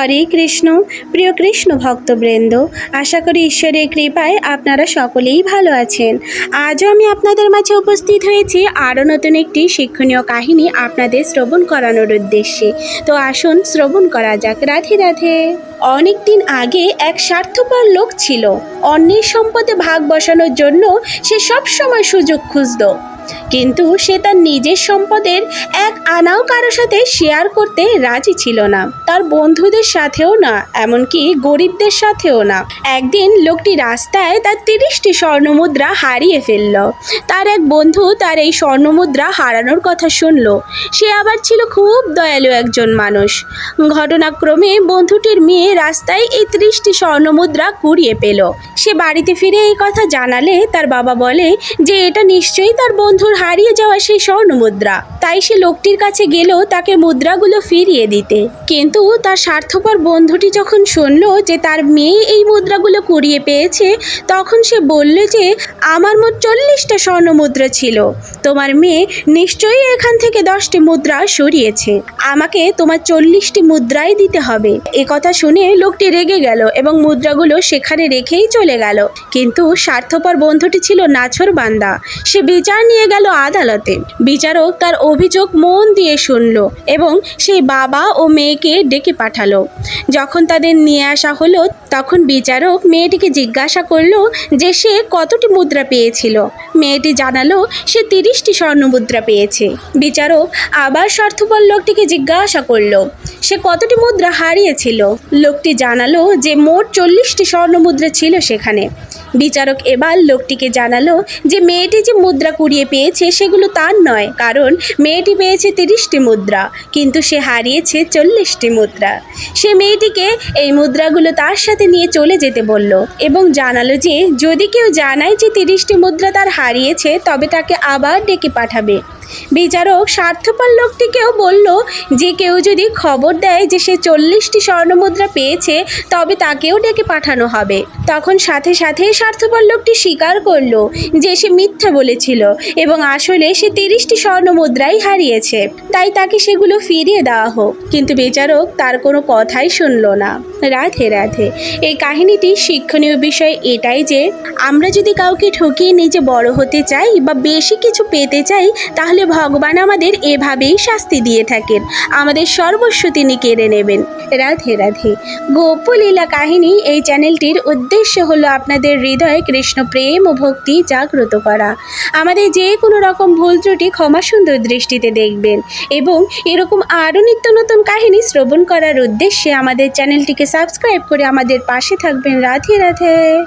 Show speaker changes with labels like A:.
A: হরে কৃষ্ণ, প্রিয় কৃষ্ণ ভক্তবৃন্দ, আশা করি ঈশ্বরের কৃপায় আপনারা সকলেই ভালো আছেন। আজও আমি আপনাদের মাঝে উপস্থিত হয়েছি আরও নতুন একটি শিক্ষণীয় কাহিনী আপনাদের শ্রবণ করানোর উদ্দেশ্যে। তো আসুন শ্রবণ করা যাক। রাধে রাধে। অনেক দিন আগে এক স্বার্থপর লোক ছিল। অন্যের সম্পদে ভাগ বসানোর জন্য সে সব সময় সুযোগ খুঁজত। কিন্তু সে তার নিজের সম্পদের এক আনাও কারোর সাথে শেয়ার করতে রাজি ছিল না। তার বন্ধুদের সাথেও না, এমনকি গরিবদের সাথেও না। একদিন লোকটি রাস্তায় তার তিরিশটি স্বর্ণমুদ্রা হারিয়ে ফেলল। তার এক বন্ধু তার এই স্বর্ণমুদ্রা হারানোর কথা শুনল। সে আবার ছিল খুব দয়ালু একজন মানুষ। ঘটনাক্রমে বন্ধুটির মেয়ে রাস্তায় এই ত্রিশটি স্বর্ণমুদ্রা কুড়িয়ে পেল। সে বাড়িতে ফিরে এই কথা জানালে তার বাবা বলে যে, এটা নিশ্চয়ই তার বন্ধুর হারিয়ে যাওয়া সেই স্বর্ণ মুদ্রা তাই সে লোকটির কাছে গেল তাকে মুদ্রাগুলো ফিরিয়ে দিতে। কিন্তু তার স্বার্থপর বন্ধুটি যখন শুনল যে তার মেয়ে এই মুদ্রাগুলো কুড়িয়ে পেয়েছে, তখন সে বলল যে, আমার মোট চল্লিশটা স্বর্ণ মুদ্রা ছিল। তোমার মেয়ে নিশ্চয়ই এখান থেকে দশটি মুদ্রা সরিয়েছে। আমাকে তোমার চল্লিশটি মুদ্রাই দিতে হবে। এ কথা শুনে লোকটি রেগে গেল এবং মুদ্রাগুলো সেখানে রেখেই চলে গেল। কিন্তু স্বার্থপর বন্ধুটি ছিল নাছর বান্দা। সে বিচার নিয়ে গেল আদালতে। বিচারক তার অভিযোগ মন দিয়ে শুনল এবং সেই বাবা ও মেয়েকে ডেকে পাঠালো। যখন তাদের নিয়ে আসা হলো, তখন বিচারক মেয়েটিকে জিজ্ঞাসা করল যে সে কতটি মুদ্রা পেয়েছিল। মেয়েটি জানালো সে তিরিশটি স্বর্ণ মুদ্রা পেয়েছে। বিচারক আবার স্বার্থপর লোকটিকে জিজ্ঞাসা করল, সে কতটি মুদ্রা হারিয়েছিল? লোকটি জানালো যে মোট চল্লিশটি স্বর্ণ মুদ্রা ছিল সেখানে। বিচারক এবার লোকটিকে জানালো যে মেয়েটি যে মুদ্রা কুড়িয়ে পেয়েছে সেগুলো তার নয়, কারণ মেয়েটি পেয়েছে তিরিশটি মুদ্রা, কিন্তু সে হারিয়েছে চল্লিশটি মুদ্রা। সে মেয়েটিকে এই মুদ্রাগুলো তার সাথে নিয়ে চলে যেতে বলল এবং জানালো যে, যদি কেউ জানায় যে তিরিশটি মুদ্রা তার হারিয়েছে, তবে তাকে আবার ডেকে পাঠাবে। বিচারক স্বার্থপর লোকটিকেও বলল যে কেউ যদি খবর দেয় যে সে চল্লিশটি স্বর্ণমুদ্রা পেয়েছে, তবে তাকেও ডেকে পাঠানো হবে। তখন সাথে সাথে স্বার্থপর লোকটি স্বীকার করল যে সে মিথ্যা বলেছিল এবং আসলে সে তিরিশটি স্বর্ণমুদ্রাই হারিয়েছে। তাই তাকে সেগুলো ফিরিয়ে দেওয়া হোক। কিন্তু বিচারক তার কোনো কথাই শুনল না। রাধে রাধে, এই কাহিনীটি শিক্ষণীয় বিষয় এটাই যে, আমরা যদি কাউকে ঠকিয়ে নিজে বড় হতে চাই বা বেশি কিছু পেতে চাই তাহলে ভগবান আমাদের এভাবেই শাস্তি দিয়ে থাকেন। আমাদের সর্বস্ব তিনি কেড়ে নেবেন। রাধে রাধে। গোপলীলা কাহিনী এই চ্যানেলটির উদ্দেশ্য হলো আপনাদের হৃদয়ে কৃষ্ণ প্রেম ও ভক্তি জাগ্রত করা। আমাদের যে কোনো রকম ভুল ত্রুটি ক্ষমা সুন্দর দৃষ্টিতে দেখবেন এবং এরকম আরও নিত্য নতুন কাহিনী শ্রবণ করার উদ্দেশ্যে আমাদের চ্যানেলটিকে সাবস্ক্রাইব করে আমাদের পাশে থাকবেন। রাধে রাধে।